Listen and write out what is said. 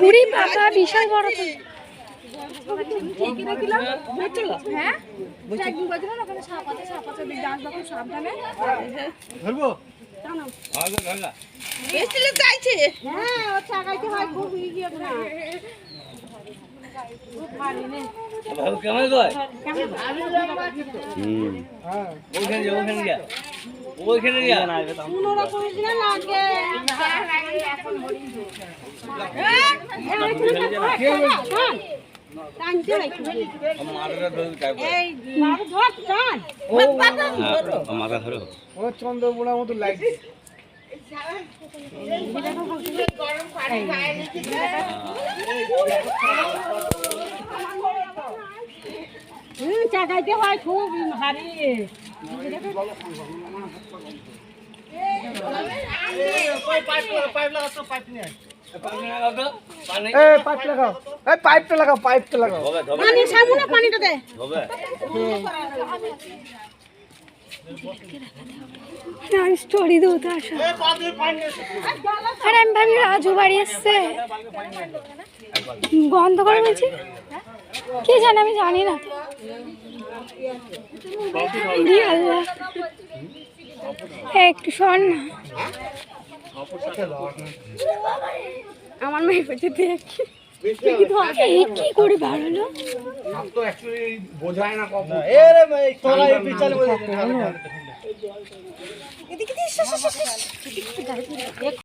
পুরি পাকা বিশাল বড় তো হ্যাঁ হ্যাঁ হয় ইয়ে কেমন ওইখানে যা ওইখানে যা ওইখানে যা পনেরো কুড়ি দিনে লাগে টানতে হয় মাথাটা ধরে ও চন্দ্রবোড়ার মতো লাগছে হুম চাকাইতে হয় খুব ভারী। পাইপটা লাগাও। পাইপটা লাগাও পানি সামনে পানিটা দে হবে। স্টোরি দেবো তো আসা আরে আমি ভাবি রাজু বাড়ি এসছে। গন্ধ করে বলছি। কে জানে আমি জানি না। একটু শোন না। আমার মেয়ে বলছে দেখ। কি করে বাড়ালো? বোঝায় না কখন